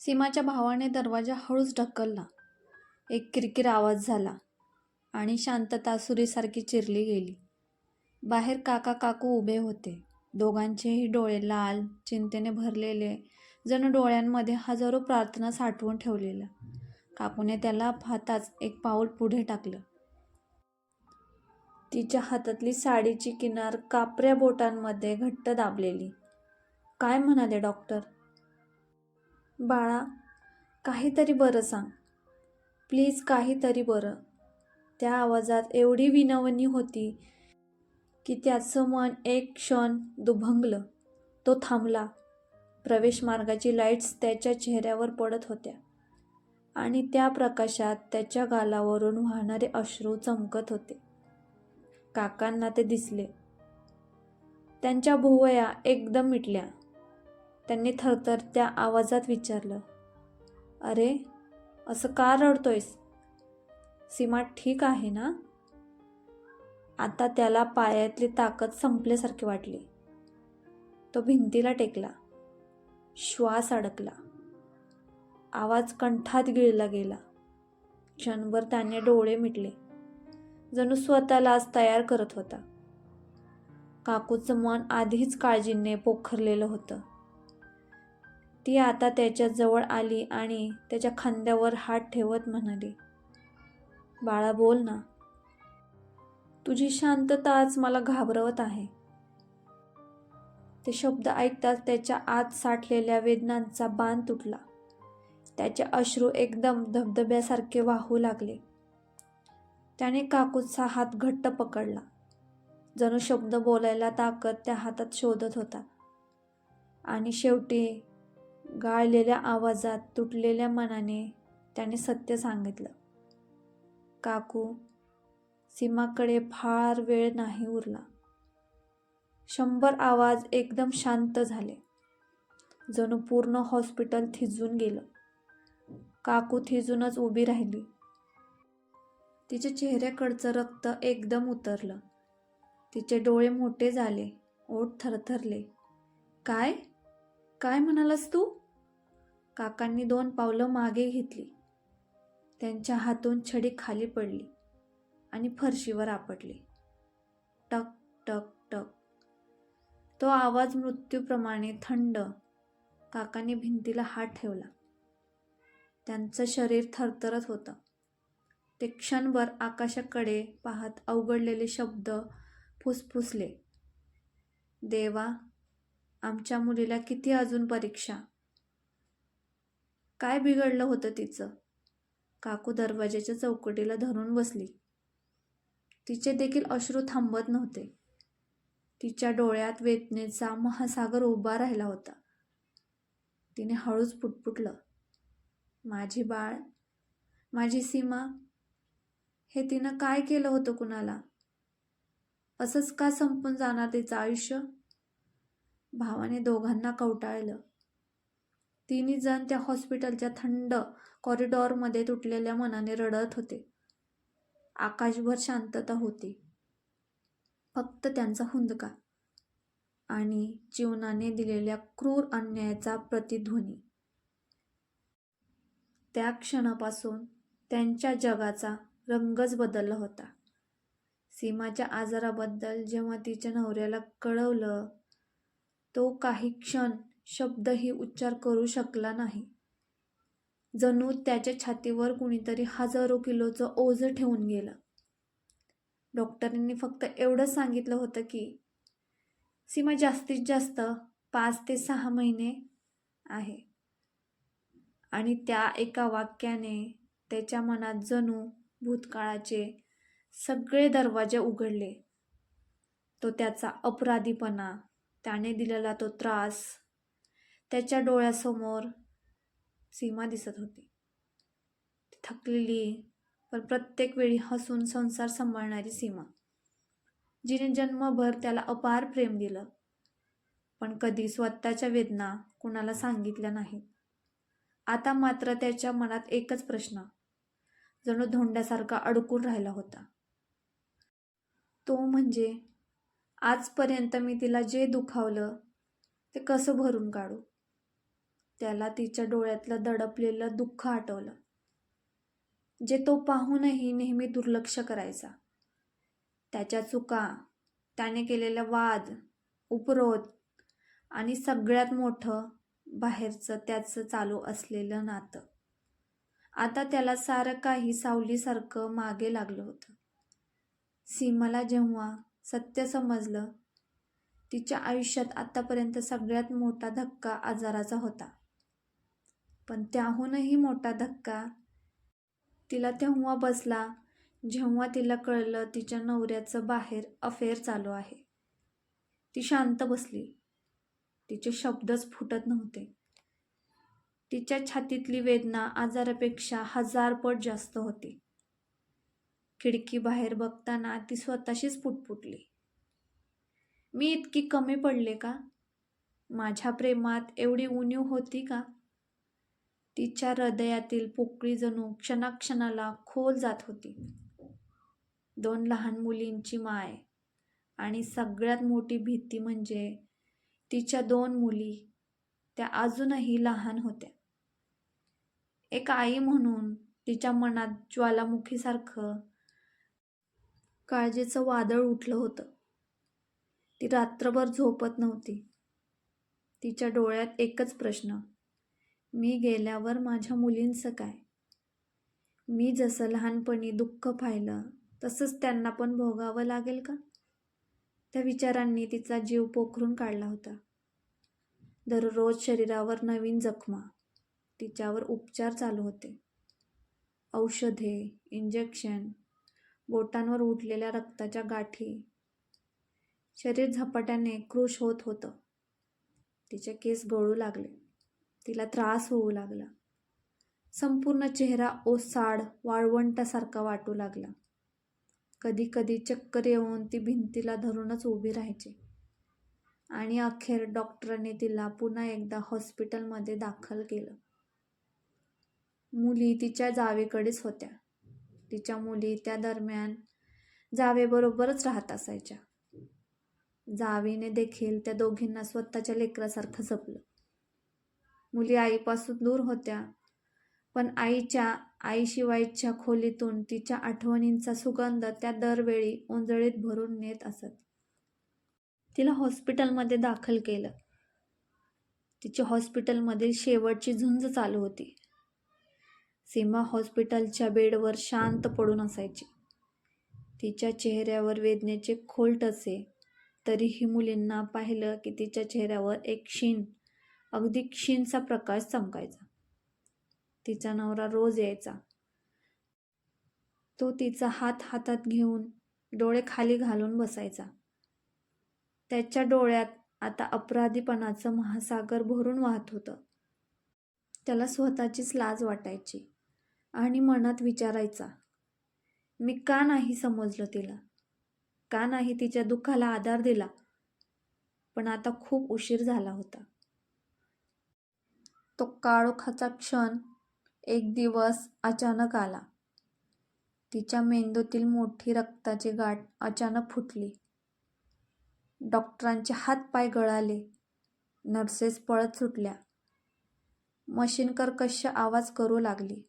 सीमाच्या भावाने दरवाजा हळूच ढकलला. एक किरकिर आवाज झाला आणि शांतता सुरीसारखी चिरली गेली. बाहेर काका काकू उभे होते. दोघांचेही डोळे लाल चिंतेने भरलेले. जणू डोळ्यांमध्ये हजारो प्रार्थना साठवून ठेवलेल्या. काकूने त्याला पाहताच एक पाऊल पुढे टाकलं. तिच्या हातातली साडीची किनार कापऱ्या बोटांमध्ये घट्ट दाबलेली. काय म्हणाले डॉक्टर? बाळा काहीतरी बरं सांग. प्लीज काहीतरी बरं. त्या आवाजात एवढी विनवणी होती की त्याचं मन एक क्षण दुभंगलं. तो थांबला. प्रवेश मार्गाची लाईट्स त्याच्या चेहऱ्यावर पडत होत्या आणि त्या प्रकाशात त्याच्या गालावरून वाहणारे अश्रू चमकत होते. काकांना ते दिसले. त्यांच्या भुवया एकदम मिटल्या. त्यांनी थरथर त्या आवाजात विचारलं अरे असं का रडतोयस? सीमा ठीक आहे ना? आता त्याला पायातली ताकद संपल्यासारखी वाटली. तो भिंतीला टेकला श्वास अडकला. आवाज कंठात गिळला गेला. क्षणभर त्याने डोळे मिटले. जणू स्वतःलाच तयार करत होता. काकूचं मन आधीच काळजीने पोखरलेलं होतं. ती आता त्याच्याजवळ आली आणि त्याच्या खांद्यावर हात ठेवत म्हणाली बाळा बोल ना. तुझी शांतताच मला घाबरवत आहे. ते शब्द ऐकताच त्याच्या आत साठलेल्या वेदनांचा बाण तुटला. त्याचे अश्रू एकदम धबधब्यासारखे वाहू लागले. त्याने काकूचा हात घट्ट पकडला. जणू शब्द बोलायला ताकद त्या हातात शोधत होता. आणि शेवटी गाळलेल्या आवाजात तुटलेल्या मनाने त्याने सत्य सांगितलं. काकू सीमाकडे फार वेळ नाही उरला. शंभर आवाज एकदम शांत झाले. जणू पूर्ण हॉस्पिटल थिजून गेलं. काकू थिजूनच उभी राहिली. तिच्या चेहऱ्याकडचं रक्त एकदम उतरलं. तिचे डोळे मोठे झाले ओठ थरथरले. काय? काय म्हणालास तू? काकांनी दोन पावलं मागे घेतली. त्यांच्या हातून छडी खाली पडली आणि फरशीवर आपटली. टक टक टक. तो आवाज मृत्यूप्रमाणे थंड. काकांनी भिंतीला हात ठेवला. त्यांचं शरीर थरथरत होतं. ते क्षणभर आकाशाकडे पाहत अवघडलेले शब्द फुसफुसले. देवा आमच्या मुलीला किती अजून परीक्षा? काय बिघडलं होतं तिचं? काकू दरवाजाच्या चौकटीला धरून बसली. तिचे देखील अश्रू थांबत नव्हते. तिच्या डोळ्यात वेदनेचा महासागर उभा राहिला होता. तिने हळूच पुटपुटलं. माझी बाळ माझी सीमा हे तिनं काय केलं होतं कुणाला? असंच का संपून जाणार तिचं आयुष्य? भावाने दोघांना कवटाळलं. तिन्ही जण त्या हॉस्पिटलच्या थंड कॉरिडॉरमध्ये तुटलेल्या मनाने रडत होते. आकाशभर शांतता होती. फक्त त्यांचा हुंदका आणि जीवनाने दिलेल्या क्रूर अन्यायाचा प्रतिध्वनी. त्या क्षणापासून त्यांच्या जगाचा रंगच बदलला होता. सीमाच्या आजाराबद्दल जेव्हा तिच्या नवऱ्याला कळवलं तो काही क्षण शब्दही उच्चार करू शकला नाही. जणू त्याच्या छातीवर कुणीतरी हजारो किलोचं ओझं ठेवून गेलं. डॉक्टरांनी फक्त एवढंच सांगितलं होतं की सीमा जास्तीत जास्त पाच ते सहा महिने आहे. आणि त्या एका वाक्याने त्याच्या मनात जणू भूतकाळाचे सगळे दरवाजे उघडले. तो त्याचा अपराधीपणा त्याने दिलेला तो त्रास त्याच्या डोळ्यासमोर सीमा दिसत होती. थकलेली पण प्रत्येक वेळी हसून संसार सांभाळणारी सीमा. जिने जन्मभर त्याला अपार प्रेम दिलं पण कधी स्वतःच्या वेदना कुणाला सांगितल्या नाहीत. आता मात्र त्याच्या मनात एकच प्रश्न जणू धोंड्यासारखा अडकून राहिला होता. तो म्हणजे आजपर्यंत मी तिला जे दुखावलं ते कसं भरून काढू? त्याला तिच्या डोळ्यातलं दडपलेलं दुःख आठवलं जे तो पाहूनही नेहमी दुर्लक्ष करायचा. त्याच्या चुका त्याने केलेला वाद उपरोध आणि सगळ्यात मोठं बाहेरचं त्याचं चालू असलेलं नातं. आता त्याला सारं काही सावलीसारखं मागे लागलं होतं. सीमाला जेव्हा सत्य समजलं तिच्या आयुष्यात आतापर्यंत सगळ्यात मोठा धक्का आजाराचा होता. पण त्याहूनही मोठा धक्का. तिला तेव्हा बसला जेव्हा तिला कळलं तिच्या नवऱ्याचं बाहेर अफेअर चालू आहे. ती शांत बसली. तिचे शब्दच फुटत नव्हते. तिच्या छातीतली वेदना आजारापेक्षा हजार पट जास्त होती. खिडकी बाहेर बघताना ती स्वतःशीच पुटपुटली. मी इतकी कमी पडले का? माझ्या प्रेमात एवढी उणीव होती का? तिच्या हृदयातील पोकळी जणू क्षणाक्षणाला खोल जात होती. दोन लहान मुलींची माय आणि सगळ्यात मोठी भीती म्हणजे तिच्या दोन मुली त्या अजूनही लहान होत्या. एक आई म्हणून तिच्या मनात ज्वालामुखीसारखं काळजीचं वादळ उठलं होतं. ती रात्रभर झोपत नव्हती. तिच्या डोळ्यात एकच प्रश्न मी गेल्यावर माझ्या मुलींचं काय? मी जसं लहानपणी दुःख पाहिलं तसंच त्यांना पण भोगावं लागेल का? त्या विचारांनी तिचा जीव पोखरून काढला होता. दररोज शरीरावर नवीन जखमा तिच्यावर उपचार चालू होते. औषधे इंजेक्शन बोटांवर उठलेल्या रक्ताच्या गाठी. शरीर झपाट्याने क्रुश होत होतं. तिचे केस गळू लागले. तिला त्रास होऊ लागला. संपूर्ण चेहरा ओसाड वाळवंटासारखा वाटू लागला. कधी कधी चक्कर येऊन ती भिंतीला धरूनच उभी राहायची. आणि अखेर डॉक्टरांनी तिला पुन्हा एकदा हॉस्पिटलमध्ये दाखल केलं. मुली तिच्या जावेकडेच होत्या. तिच्या मुली त्या दरम्यान जावेबरोबरच राहत असायच्या. जावीने देखील त्या दोघींना स्वतःच्या लेकरासारखं जपलं. मुली आईपासून दूर होत्या. पण आईच्या आईशिवायच्या खोलीतून तिच्या आठवणींचा सुगंध त्या दरवेळी ओंजळीत भरून नेत असत. तिला हॉस्पिटलमध्ये दाखल केलं. तिची हॉस्पिटलमधील शेवटची झुंज चालू होती. सीमा हॉस्पिटलच्या बेडवर शांत पडून असायची. तिच्या चेहऱ्यावर वेदनेचे खोल टसे. तरीही मुलींना पाहिलं की तिच्या चेहऱ्यावर एक क्षीण अगदी क्षीणचा प्रकाश चमकायचा. तिचा नवरा रोज यायचा. तो तिचा हात हातात घेऊन डोळे खाली घालून बसायचा. त्याच्या डोळ्यात आता अपराधीपणाचं महासागर भरून वाहत होतं. त्याला स्वतःचीच लाज वाटायची आणि मनात विचारायचा मी का नाही समजलं तिला? का नाही तिच्या दुःखाला आधार दिला? पण आता खूप उशीर झाला होता. तो काळोखाचा क्षण एक दिवस अचानक आला. तिच्या मेंदूतील मोठी रक्ताची गाठ अचानक फुटली. डॉक्टरांचे हातपाय गळाले. नर्सेस पळत सुटल्या. मशीन कर्कश आवाज करू लागली.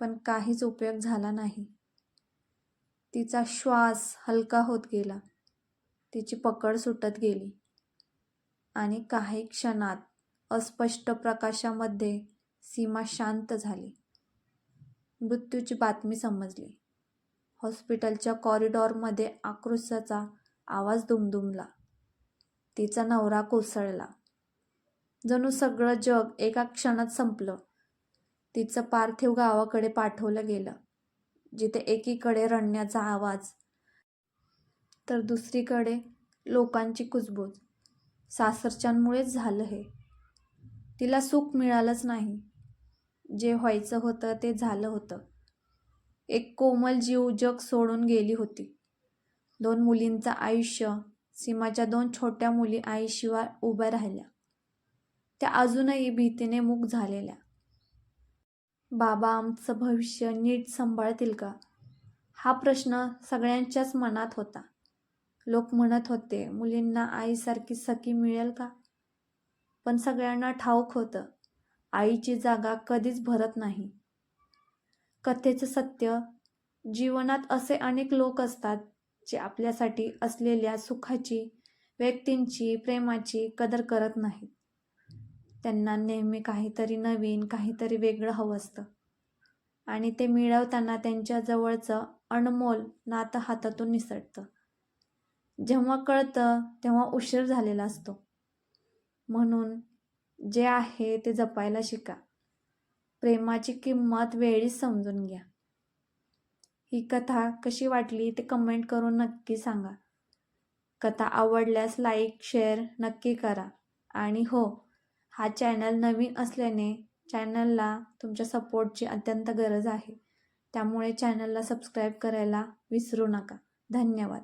पण काहीच उपयोग झाला नाही. तिचा श्वास हलका होत गेला. तिची पकड सुटत गेली. आणि काही क्षणात अस्पष्ट प्रकाशामध्ये सीमा शांत झाली. मृत्यूची बातमी समजली. हॉस्पिटलच्या कॉरिडॉरमध्ये आक्रोशाचा आवाज दुमदुमला. तिचा नवरा कोसळला. जणू सगळं जग एका क्षणात संपलं. तिचं पार्थिव गावाकडे पाठवलं गेलं जिथे एकीकडे रडण्याचा आवाज तर दुसरीकडे लोकांची कुजबूज. सासरच्यांमुळेच झालं हे. तिला सुख मिळालंच नाही. जे व्हायचं होतं ते झालं होतं. एक कोमल जीव जग सोडून गेली होती. दोन मुलींचं आयुष्य सीमाच्या दोन छोट्या मुली आईशिवाय उभ्या राहिल्या. त्या अजूनही भीतीने मूक झालेल्या. बाबा आमचं भविष्य नीट सांभाळतील का? हा प्रश्न सगळ्यांच्याच मनात होता. लोक म्हणत होते मुलींना आईसारखी सखी मिळेल का? पण सगळ्यांना ठाऊक होतं. आईची जागा कधीच भरत नाही. कथेचं सत्य जीवनात असे अनेक लोक असतात जे आपल्यासाठी असलेल्या सुखाची व्यक्तींची प्रेमाची कदर करत नाहीत. त्यांना नेहमी काहीतरी नवीन काहीतरी वेगळं हवं असतं. आणि ते मिळवताना त्यांच्या जवळचं अनमोल नातं हातातून निसटतं. जेव्हा कळतं तेव्हा उशीर झालेला असतो. म्हणून जे आहे ते जपायला शिका. प्रेमाची किंमत वेळीच समजून घ्या. ही कथा कशी वाटली ते कमेंट करून नक्की सांगा. कथा आवडल्यास लाईक शेअर नक्की करा. आणि हो हा चॅनल नवीन असल्याने चॅनलला तुमच्या सपोर्टची अत्यंत गरज आहे. त्यामुळे चॅनलला सबस्क्राईब करायला विसरू नका. धन्यवाद.